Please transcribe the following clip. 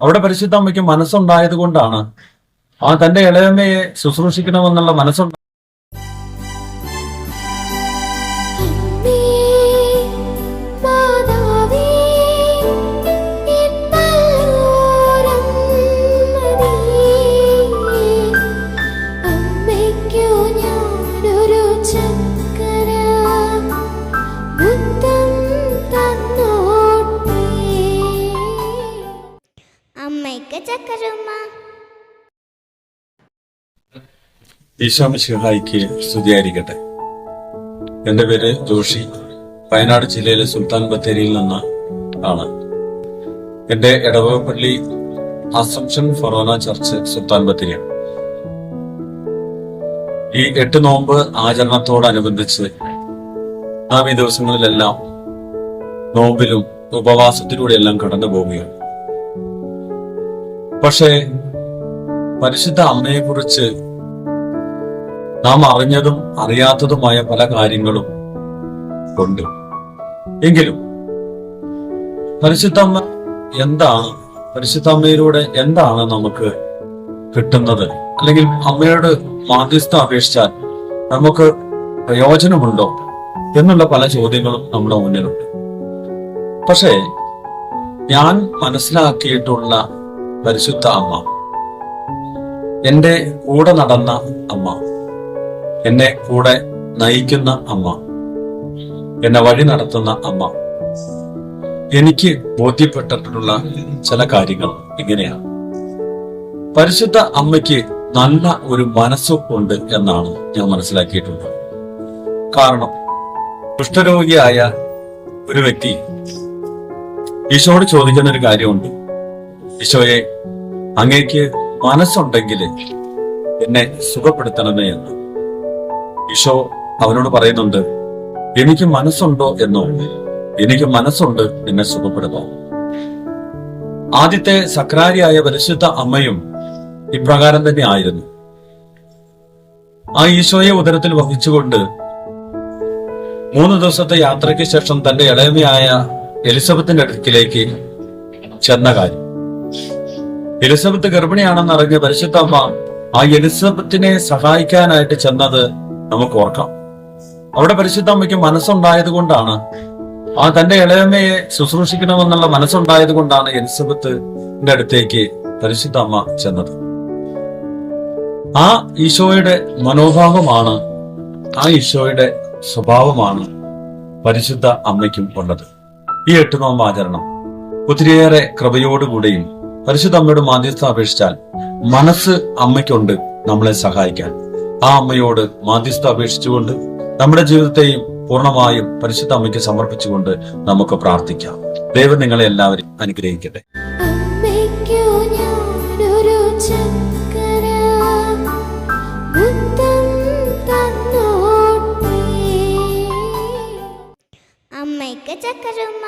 അവിടെ പരിശുദ്ധ അമ്മയ്ക്ക് മനസ്സുണ്ടായത് കൊണ്ടാണ് ആ തന്റെ ഇളയമ്മയെ ശുശ്രൂഷിക്കണമെന്നുള്ള മനസ്സുണ്ട് ഈശോമിശിഹായിക്ക് സ്തുതിയായിരിക്കട്ടെ. എന്റെ പേര് ജോഷി. വയനാട് ജില്ലയിലെ സുൽത്താൻ ബത്തേരിയിൽ നിന്ന് ആണ്. എന്റെ ഇടവകപ്പള്ളി അസംഷൻ ഫൊറോന ചർച്ച് സുൽത്താൻ ബത്തേരിയാണ് ഈ എട്ട് നോമ്പ് ആചരണത്തോടനുബന്ധിച്ച് നാം ഈ ദിവസങ്ങളിലെല്ലാം നോമ്പിലും ഉപവാസത്തിലൂടെയെല്ലാം കടന്നു പോവുകയാണ് പക്ഷേ പരിശുദ്ധ അമ്മയെക്കുറിച്ച് നാം അറിഞ്ഞതും അറിയാത്തതുമായ പല കാര്യങ്ങളും ഉണ്ട്. എങ്കിലും പരിശുദ്ധമ്മ എന്താണ് പരിശുദ്ധ പരിശുദ്ധമ്മയിലൂടെ എന്താണ് നമുക്ക് കിട്ടുന്നത്? അല്ലെങ്കിൽ അമ്മയോട് മാധ്യസ്ഥ അപേക്ഷിച്ചാൽ നമുക്ക് പ്രയോജനമുണ്ടോ എന്നുള്ള പല ചോദ്യങ്ങളും നമ്മുടെ മുന്നിലുണ്ട്. പക്ഷേ ഞാൻ മനസ്സിലാക്കിയിട്ടുള്ള പരിശുദ്ധ അമ്മ. എന്റെ കൂടെ നടന്ന അമ്മ. എന്നെ കൂടെ നയിക്കുന്ന അമ്മ. എന്നെ വഴി നടത്തുന്ന അമ്മ. എനിക്ക് ബോധ്യപ്പെട്ടിട്ടുള്ള ചില കാര്യങ്ങൾ ഇങ്ങനെയാണ് പരിശുദ്ധ അമ്മയ്ക്ക് നല്ല ഒരു മനസ്സുണ്ട് എന്നാണ് ഞാൻ മനസ്സിലാക്കിയിട്ടുള്ളത് കാരണം കുഷ്ഠരോഗിയായ ഒരു വ്യക്തി ഈശോട് ചോദിക്കുന്ന ഒരു കാര്യമുണ്ട്. ഈശോയെ അങ്ങേക്ക് മനസ്സുണ്ടെങ്കിൽ എന്നെ സുഖപ്പെടുത്തണമേ എന്ന്. ഈശോ അവനോട് പറയുന്നുണ്ട് എനിക്ക് മനസ്സുണ്ടോ എന്നോ? എനിക്ക് മനസ്സുണ്ട് എന്നെ സുഖപ്പെടുത്തോ ആദ്യത്തെ സക്രാരിയായ പരിശുദ്ധ അമ്മയും ഇപ്രകാരം തന്നെ ആയിരുന്നു. ആ ഈശോയെ ഉദരത്തിൽ വഹിച്ചുകൊണ്ട് മൂന്ന് ദിവസത്തെ യാത്രയ്ക്ക് ശേഷം തന്റെ ഇളയമയായ എലിസബത്തിന്റെ അടുക്കിലേക്ക് ചെന്ന കാര്യം. എലിസബത്ത് ഗർഭിണിയാണെന്ന് അറിഞ്ഞ പരിശുദ്ധ അമ്മ ആ എലിസബത്തിനെ സഹായിക്കാനായിട്ട് ചെന്നത് നമുക്ക് ഓർക്കാം. അവിടെ പരിശുദ്ധ അമ്മയ്ക്ക് മനസ്സുണ്ടായത് കൊണ്ടാണ്. ആ തന്റെ ഇളയമ്മയെ ശുശ്രൂഷിക്കണമെന്നുള്ള മനസ്സുണ്ടായത് കൊണ്ടാണ് എലിസബത്തിന്റെ അടുത്തേക്ക് പരിശുദ്ധ അമ്മ ചെന്നത്. ആ ഈശോയുടെ മനോഭാവമാണ് ആ ഈശോയുടെ സ്വഭാവമാണ് പരിശുദ്ധ അമ്മയ്ക്കും ഉള്ളത്. ഈ എട്ട് നോമ്പ് ആചരണം ഒത്തിരിയേറെ കൃപയോടുകൂടിയും പരിശുദ്ധ അമ്മയുടെ മാധ്യസ്ഥ അപേക്ഷിച്ചാൽ മനസ്സ് അമ്മയ്ക്കുണ്ട് നമ്മളെ സഹായിക്കാൻ. ആ അമ്മയോട് മാധ്യസ്ഥ അപേക്ഷിച്ചുകൊണ്ട് നമ്മുടെ ജീവിതത്തെയും പൂർണമായും പരിശുദ്ധ അമ്മയ്ക്ക് സമർപ്പിച്ചുകൊണ്ട് നമുക്ക് പ്രാർത്ഥിക്കാം. ദൈവം നിങ്ങളെ എല്ലാവരും അനുഗ്രഹിക്കട്ടെ. അമ്മയ്ക്കു ചക്കരമ്മ